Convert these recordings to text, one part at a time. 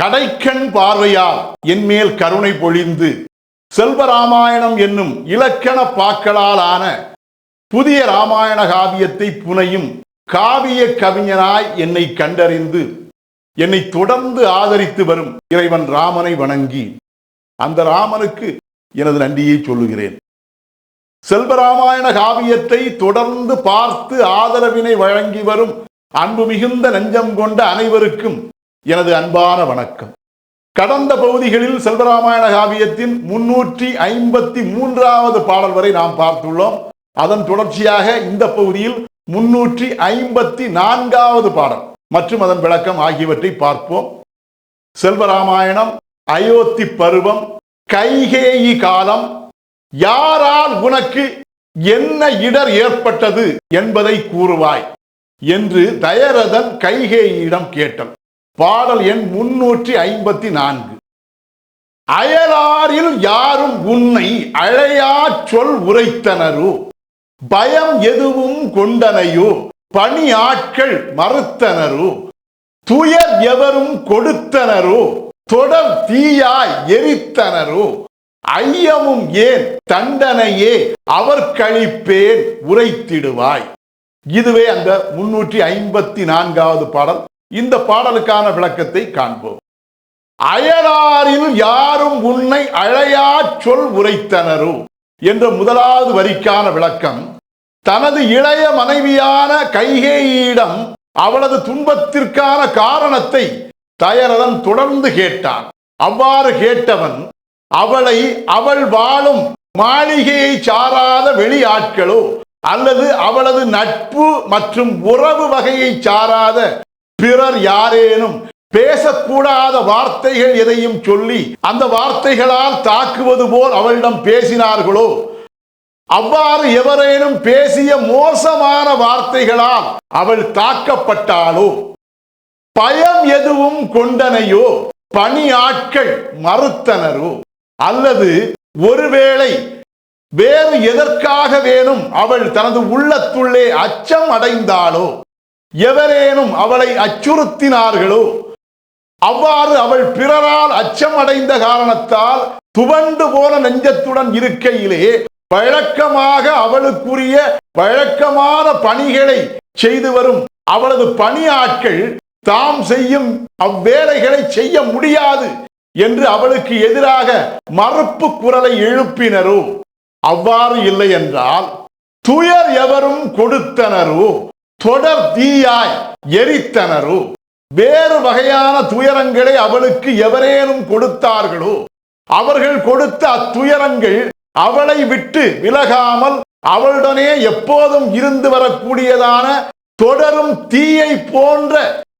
கடைக்கண் பார்வையால் என்மேல் கருணை பொழிந்து செல்வராமாயணம் என்னும் இலக்கண பாக்களால் ஆன புதிய ராமாயண காவியத்தை புனையும் காவிய கவிஞனாய் என்னை கண்டறிந்து என்னை தொடர்ந்து ஆதரித்து வரும் இறைவன் ராமனை வணங்கி அந்த ராமனுக்கு எனது நன்றியை சொல்லுகிறேன். செல்வராமாயண காவியத்தை தொடர்ந்து பார்த்து ஆதரவினை வழங்கி வரும் அன்பு மிகுந்த நெஞ்சம் கொண்ட அனைவருக்கும் எனது அன்பான வணக்கம். கடந்த பகுதிகளில் செல்வராமாயண காவியத்தின் முன்னூற்றி ஐம்பத்தி மூன்றாவது பாடல் வரை நாம் பார்த்துள்ளோம். அதன் தொடர்ச்சியாக இந்த பகுதியில் முன்னூற்றி ஐம்பத்தி நான்காவது பாடல் மற்றும் அதன் விளக்கம் ஆகியவற்றை பார்ப்போம். செல்வராமாயணம் அயோத்தி பருவம் கைகேயி காலம் யாரால் உனக்கு என்ன இடர் ஏற்பட்டது என்பதை கூறுவாய் என்று தயரதன் கைகேயிடம் கேட்டான். பாடல் எண் முன்னூற்றி ஐம்பத்தி நான்கு. அயலாரில் யாரும் உன்னை அழையா சொல் உரைத்தனரோ? பயம் எதுவும் கொண்டனையோ? பணி ஆட்கள் மறுத்தனரோ? துயர் எவரும் கொடுத்தனரோ? தொடர் தீயாய் எரித்தனரோ? ஐயமும் ஏன் தண்டனையே அவர் கழிப்பேன் உரைத்திடுவாய். இதுவே அந்த முன்னூற்றி ஐம்பத்தி நான்காவது பாடல். இந்த பாடலுக்கான விளக்கத்தை காண்போம். அயலாரில் யாரும் உன்னை அழையா சொல் உரைத்தனரோ என்ற முதலாவது வரிக்கான விளக்கம் தனது இளைய மனைவியான கைகேயிடம் அவளது துன்பத்திற்கான காரணத்தை தயரதன் தொடர்ந்து கேட்டான். அவ்வாறு கேட்டவன் அவளை அவள் வாழும் மாளிகையை சாராத வெளியாட்களோ அல்லது அவளது நட்பு மற்றும் உறவு வகையை சாராத பிறர் யாரேனும் பேசக்கூடாத வார்த்தைகள் எதையும் சொல்லி அந்த வார்த்தைகளால் தாக்குவது போல் அவளிடம் பேசினார்களோ அவ்வாறு எவரேனும் பேசிய மோசமான வார்த்தைகளால் அவள் தாக்கப்பட்டாளோ? பயம் எதுவும் கொண்டனையோ? பணி ஆட்கள் மறுத்தனரோ? அல்லது ஒருவேளை வேறு எதற்காக வேணும் அவள் தனது உள்ளத்துள்ளே அச்சம் அடைந்தாளோ? எவரேனும் அவளை அச்சுறுத்தினார்களோ அவ்வாறு அவள் பிறரால் அச்சம் அடைந்த காரணத்தால் துவண்டு போன நெஞ்சத்துடன் இருக்கையிலே வழக்கமாக அவளுக்குரிய பழக்கமான பணிகளை செய்து வரும் அவளது பணியாட்கள் தாம் செய்யும் அவ்வேலைகளை செய்ய முடியாது என்று அவளுக்கு எதிராக மறுப்பு குரலை எழுப்பினரோ. அவ்வாறு இல்லை என்றால் துயர் எவரும் கொடுத்தனரோ. தொடர் தீயாய் எரித்தனரோ? வேறு வகையான துயரங்களை அவளுக்கு எவரேனும் கொடுத்தார்களோ? அவர்கள் கொடுத்த அத்துயரங்கள் அவளை விட்டு விலகாமல் அவளுடனே எப்போதும் இருந்து வரக்கூடியதான தொடரும் தீயை போன்ற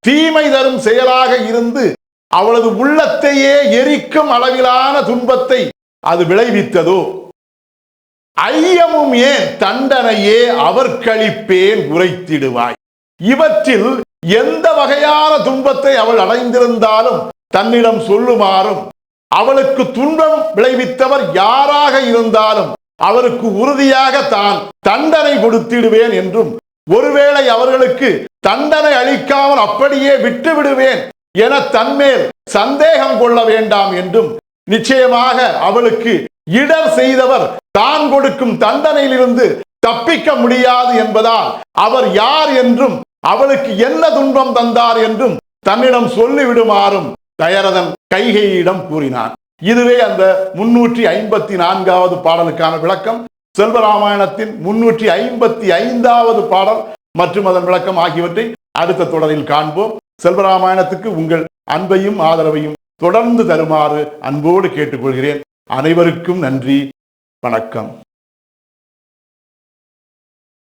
தீமை தரும் செயலாக இருந்து அவளது உள்ளத்தையே எரிக்கும் அளவிலான துன்பத்தை அது விளைவித்ததோ? ஐயமும் ஏன் தண்டனையே அவர் கழிப்பேன் உரைத்திடுவாய். இவற்றில் எந்த வகையான துன்பத்தை அவள் அடைந்திருந்தாலும் தன்னிடம் சொல்லுமாறும் அவளுக்கு துன்பம் விளைவித்தவர் யாராக இருந்தாலும் அவருக்கு உறுதியாக தான் தண்டனை கொடுத்திடுவேன் என்றும் ஒருவேளை அவர்களுக்கு தண்டனை அளிக்காமல் அப்படியே விட்டு விடுவேன் என தன்மேல் சந்தேகம் கொள்ள வேண்டாம் என்றும் நிச்சயமாக அவளுக்கு இடர் செய்தவர் தான் கொடுக்கும் தண்டனையிலிருந்து தப்பிக்க முடியாது என்பதால் அவர் யார் என்றும் அவளுக்கு என்ன துன்பம் தந்தார் என்றும் தன்னிடம் சொல்லிவிடுமாறும் தயரதன் கைகையிடம் கூறினான். இதுவே அந்த முன்னூற்றி ஐம்பத்தி நான்காவது பாடலுக்கான விளக்கம். செல்வராமாயணத்தின் முன்னூற்றி ஐம்பத்தி ஐந்தாவது பாடல் மற்றும் அதன் விளக்கம் ஆகியவற்றை அடுத்த தொடரில் காண்போம். செல்வராமாயணத்துக்கு உங்கள் அன்பையும் ஆதரவையும் தொடர்ந்து தருமாறு அன்போடு கேட்டுக்கொள்கிறேன். அனைவருக்கும் நன்றி. வணக்கம்.